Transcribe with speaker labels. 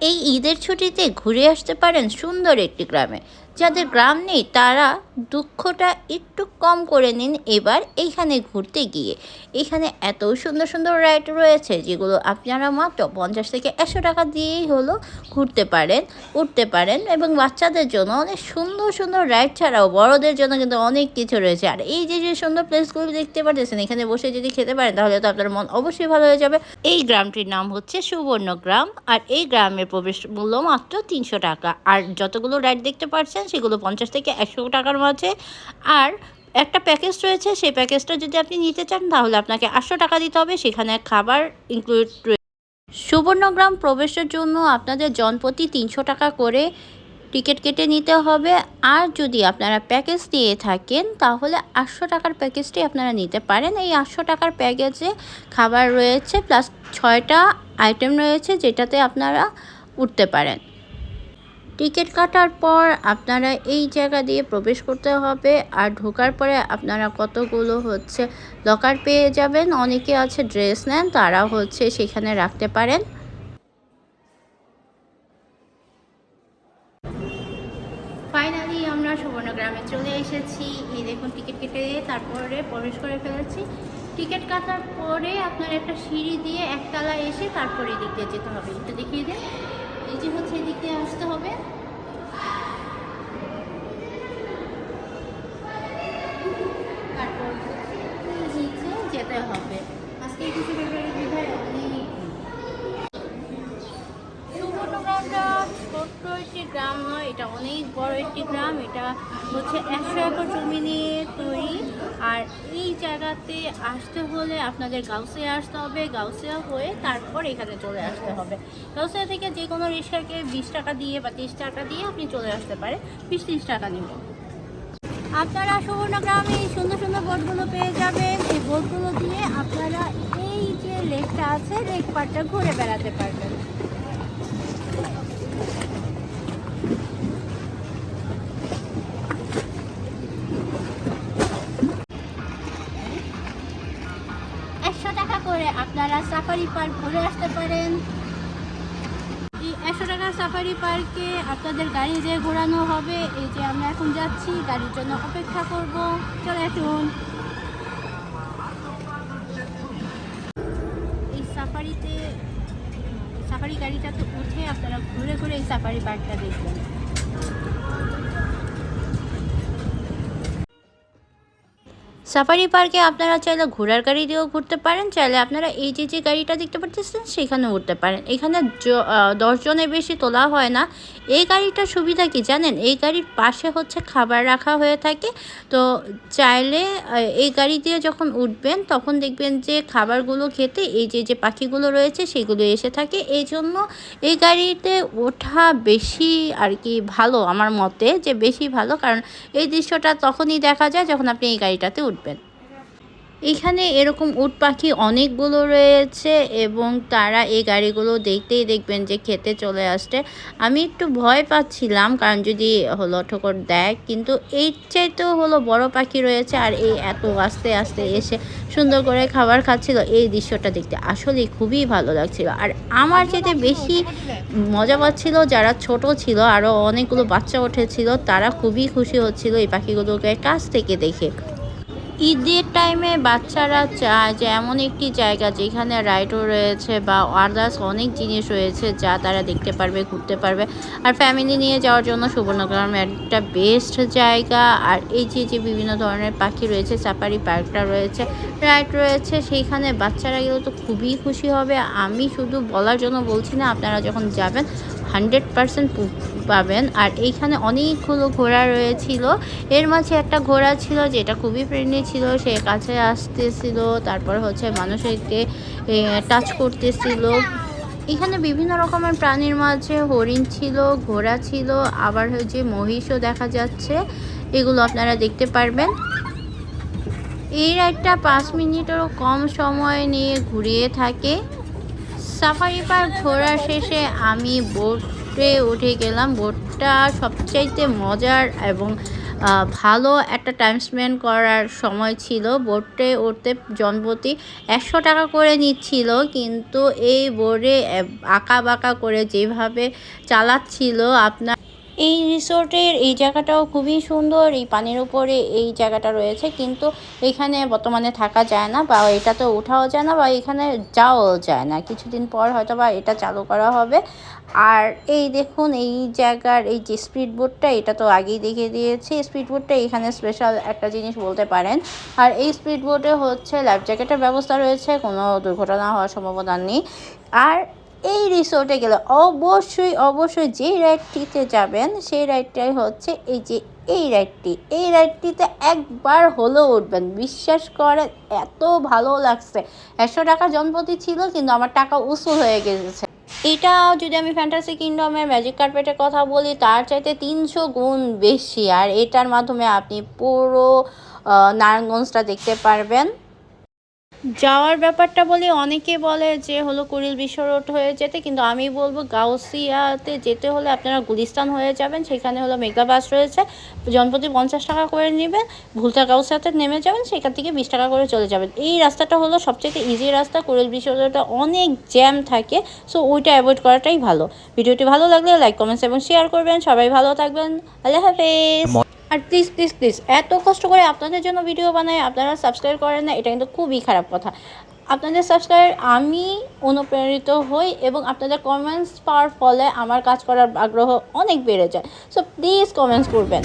Speaker 1: এই ঈদের ছুটিতে ঘুরে আসতে পারেন সুন্দর একটি গ্রামে। যাদের গ্রাম নেই, তারা দুঃখটা একটু কম করে নিন এবার এইখানে ঘুরতে গিয়ে। এখানে এত সুন্দর সুন্দর রাইড রয়েছে, যেগুলো আপনারা মাত্র পঞ্চাশ থেকে একশো টাকা দিয়েই হলো ঘুরতে পারেন, উঠতে পারেন এবং বাচ্চাদের জন্য অনেক সুন্দর সুন্দর রাইড ছাড়াও বড়দের জন্য কিন্তু অনেক কিছু রয়েছে। আর এই যে যে সুন্দর প্লেসগুলো দেখতে পারতেছেন, এখানে বসে যদি খেতে পারেন, তাহলে তো আপনার মন অবশ্যই ভালো হয়ে যাবে। এই গ্রামটির নাম হচ্ছে সুবর্ণ গ্রাম, আর এই গ্রামের প্রবেশ মূল্য মাত্র তিনশো টাকা। আর যতগুলো রাইড দেখতে পাচ্ছেন সেগুলো পঞ্চাশ থেকে একশো টাকার মাঝে আর একটা প্যাকেজ রয়েছে, সেই প্যাকেজটা যদি আপনি নিতে চান, তাহলে আপনাকে আটশো টাকা দিতে হবে। সেখানে খাবার ইনক্লুড সুবর্ণগ্রাম প্রবেশের জন্য আপনাদের জনপ্রতি তিনশো টাকা করে টিকিট কেটে নিতে হবে। আর যদি আপনারা প্যাকেজ দিয়ে থাকেন, তাহলে আটশো টাকার প্যাকেজটি আপনারা নিতে পারেন। এই আটশো টাকার প্যাকেজে খাবার রয়েছে প্লাস ছয়টা আইটেম রয়েছে, যেটাতে আপনারা উঠতে পারেন। টিকিট কাটার পর আপনারা এই জায়গা দিয়ে প্রবেশ করতে হবে। আর ঢোকার পরে আপনারা কতগুলো হচ্ছে লকার পেয়ে যাবেন, অনেকে আছে ড্রেস নেন তারা হচ্ছে সেখানে রাখতে পারেন। ফাইনালি আমরা সুবর্ণগ্রামে চলে এসেছি। এই দেখুন টিকিট কেটে তারপরে প্রবেশ করে ফেলেছি। টিকিট কাটার পরে আপনার একটা সিঁড়ি দিয়ে একতলা এসে তারপরে এদিক দিয়ে যেতে হবে। একটু দেখিয়ে দিন। এই যে হচ্ছে এদিক দিয়ে আসতে হবে। তারপর নিচে যেতে হবে। আজকে কিছু ব্যাপারে বিধায় অনেক সুবর্ণগ্রামটা ছোট্ট একটি গ্রাম নয় এটা অনেক বড় একটি গ্রাম। এটা হচ্ছে একশো একর জমি নিয়ে তৈরি। আর এই জায়গাতে আসতে হলে আপনাদের গাউসিয়া আসতে হবে, গাউসিয়া হয়ে তারপর এখানে চলে আসতে হবে। গাউসিয়া থেকে যে কোনো রিক্সাকে বিশ টাকা দিয়ে বা তিরিশ টাকা দিয়ে আপনি চলে আসতে পারেন। বিশ তিরিশ টাকা নেব আপনারা সুবর্ণগ্রামে এই সুন্দর সুন্দর বোটগুলো পেয়ে যাবেন। এই বোটগুলো দিয়ে আপনারা এই যে লেকটা আছে, লেক ঘুরে বেড়াতে পারবেন। সাফারি পার্ক ঘুরে আসতে পারেন। এই একশো টাকা সাফারি পার্কে আপনাদের গাড়ি যে ঘোরানো হবে, এই যে আমরা এখন যাচ্ছি, গাড়ির জন্য অপেক্ষা করব। চলে আসুন। এই সাফারিতে সাফারি গাড়িটাতে উঠে আপনারা ঘুরে ঘুরে এই সাফারি পার্কটা দেখবেন। সাফারি পার্কে আপনারা চাইলে ঘোড়ার গাড়ি দিয়েও ঘুরতে পারেন, চাইলে আপনারা এই যে যে গাড়িটা দেখতে পাচ্ছেন সেখানে উঠতে পারেন। এখানে দশজনের বেশি তোলা হয় না। এই গাড়িটার সুবিধা কি জানেন? এই গাড়ির পাশে হচ্ছে খাবার রাখা হয়ে থাকে। তো চাইলে এই গাড়ি দিয়ে যখন উঠবেন, তখন দেখবেন যে খাবারগুলো খেতে এই যে যে পাখিগুলো রয়েছে সেগুলো এসে থাকে। এই জন্য এই গাড়িতে ওঠা বেশি আর কি ভালো আমার মতে, যে বেশি ভালো। কারণ এই দৃশ্যটা তখনই দেখা যায় যখন আপনি এই গাড়িটাতে উঠবেন। এখানে এরকম উট পাখি অনেকগুলো রয়েছে এবং তারা এই গাড়িগুলো দেখতেই দেখবেন যে খেতে চলে আসছে। আমি একটু ভয় পাচ্ছিলাম, কারণ যদি হলো ঠোকর দেয় কিন্তু এই চাইতেও হলো বড় পাখি রয়েছে আর এই এত আস্তে আস্তে এসে সুন্দর করে খাবার খাচ্ছিল। এই দৃশ্যটা দেখতে আসলে খুবই ভালো লাগছিল। আর আমার যেতে বেশি মজা পাচ্ছিল যারা ছোট ছিল আরও অনেকগুলো বাচ্চা উঠেছিল, তারা খুবই খুশি হচ্ছিল এই পাখিগুলোকে কাছ থেকে দেখে। ঈদের টাইমে বাচ্চারা চায় যে এমন একটি জায়গা যেখানে রাইডও রয়েছে বা আদার্স অনেক জিনিস রয়েছে যা তারা দেখতে পারবে, ঘুরতে পারবে। আর ফ্যামিলি নিয়ে যাওয়ার জন্য সুবর্ণগ্রাম একটা বেস্ট জায়গা। আর এই যে যে বিভিন্ন ধরনের পাখি রয়েছে সাফারি পার্কটা রয়েছে রাইড রয়েছে, সেইখানে বাচ্চারা গেলে তো খুবই খুশি হবে। আমি শুধু বলার জন্য বলছি না, আপনারা যখন যাবেন হান্ড্রেড পারসেন্ট পাবেন। আর এইখানে অনেকগুলো ঘোড়া রয়েছিল। এর মাঝে একটা ঘোড়া ছিল যেটা খুবই ফ্রেন্ডলি ছিল, সে কাছে আসতেছিল, তারপর হচ্ছে মানুষকে টাচ করতেছিল। এখানে বিভিন্ন রকমের প্রাণীর মাঝে হরিণ ছিল, ঘোড়া ছিল, আবার হচ্ছে মহিষও দেখা যাচ্ছে। এগুলো আপনারা দেখতে পারবেন। এই রাইডটা পাঁচ মিনিটেরও কম সময় নিয়ে ঘুরিয়ে থাকে। সাফারি পার্ক ঘোরা শেষে আমি বোটে উঠে গেলাম। বোটটা সবচাইতে মজার এবং ভালো একটা টাইম স্পেন্ড করার সময় ছিল। বোটে উঠতে জনপ্রতি একশো টাকা করে নিচ্ছিল, কিন্তু এই বোর্ডে আঁকা বাঁকা করে যেভাবে চালাচ্ছিল আপনার এই রিসোর্টের এই জায়গাটাও খুবই সুন্দর, এই পানির উপরে এই জায়গাটা রয়েছে। কিন্তু এখানে বর্তমানে থাকা যায় না বা এটাতে ওঠাও যায় না বা এখানে যাওয়াও যায় না। কিছুদিন পর হয়তো বা এটা চালু করা হবে। আর এই দেখুন, এই জায়গার এই যে স্পিড বোটটা, এটা তো আগেই দেখিয়ে দিয়েছি। স্পিড বোটটা এখানে স্পেশাল একটা জিনিস বলতে পারেন। আর এই স্পিড বোটে হচ্ছে লাইফ জ্যাকেটের ব্যবস্থা রয়েছে, কোনো দুর্ঘটনা হওয়ার সম্ভাবনা নেই। আর এই রিসোর্টে গেলে অবশ্যই অবশ্যই যে রাইডটিতে যাবেন, সেই রাইডটাই হচ্ছে এই যে এই রাইডটি এই রাইডটিতে একবার হলেও উঠবেন। বিশ্বাস করেন, এত ভালো লাগছে। একশো টাকা জনপ্রতি ছিল, কিন্তু আমার টাকা উসুল হয়ে গেছে। এটা যদি আমি ফ্যান্টাসি কিংডমের ম্যাজিক কার্পেটের কথা বলি, তার চাইতে তিনশো গুণ বেশি। আর এটার মাধ্যমে আপনি পুরো নারায়ণগঞ্জটা দেখতে পারবেন। যাওয়ার ব্যাপারটা বলি, অনেকে বলে যে হলো কুড়িল বিশ্ব রোড হয়ে যেতে, কিন্তু আমি বলব গাউসিয়াতে যেতে হলে আপনারা গুলিস্তান হয়ে যাবেন, সেখানে হলো মেগা বাস রয়েছে জনপ্রতি পঞ্চাশ টাকা করে নেবেন, ভুলতা গাউসিয়াতে নেমে যাবেন, সেখান থেকে বিশ টাকা করে চলে যাবেন। এই রাস্তাটা হলো সবচেয়ে ইজি রাস্তা, কুড়িল বিশ্ব রোডটা অনেক জ্যাম থাকে সো ওইটা অ্যাভয়েড করাটাই ভালো। ভিডিওটি ভালো লাগলে লাইক কমেন্টস এবং শেয়ার করবেন, সবাই ভালো থাকবেন, আল্লাহ হাফেজ। আর প্লিজ প্লিজ প্লিজ এত কষ্ট করে আপনাদের জন্য ভিডিও বানাই, আপনারা সাবস্ক্রাইব করেন না, এটা কিন্তু খুবই খারাপ কথা। আপনাদের সাবস্ক্রাইব আমি অনুপ্রেরিত হই এবং আপনাদের কমেন্টস পাওয়ার ফলে আমার কাজ করার আগ্রহ অনেক বেড়ে যায়। সো প্লিজ কমেন্টস করবেন।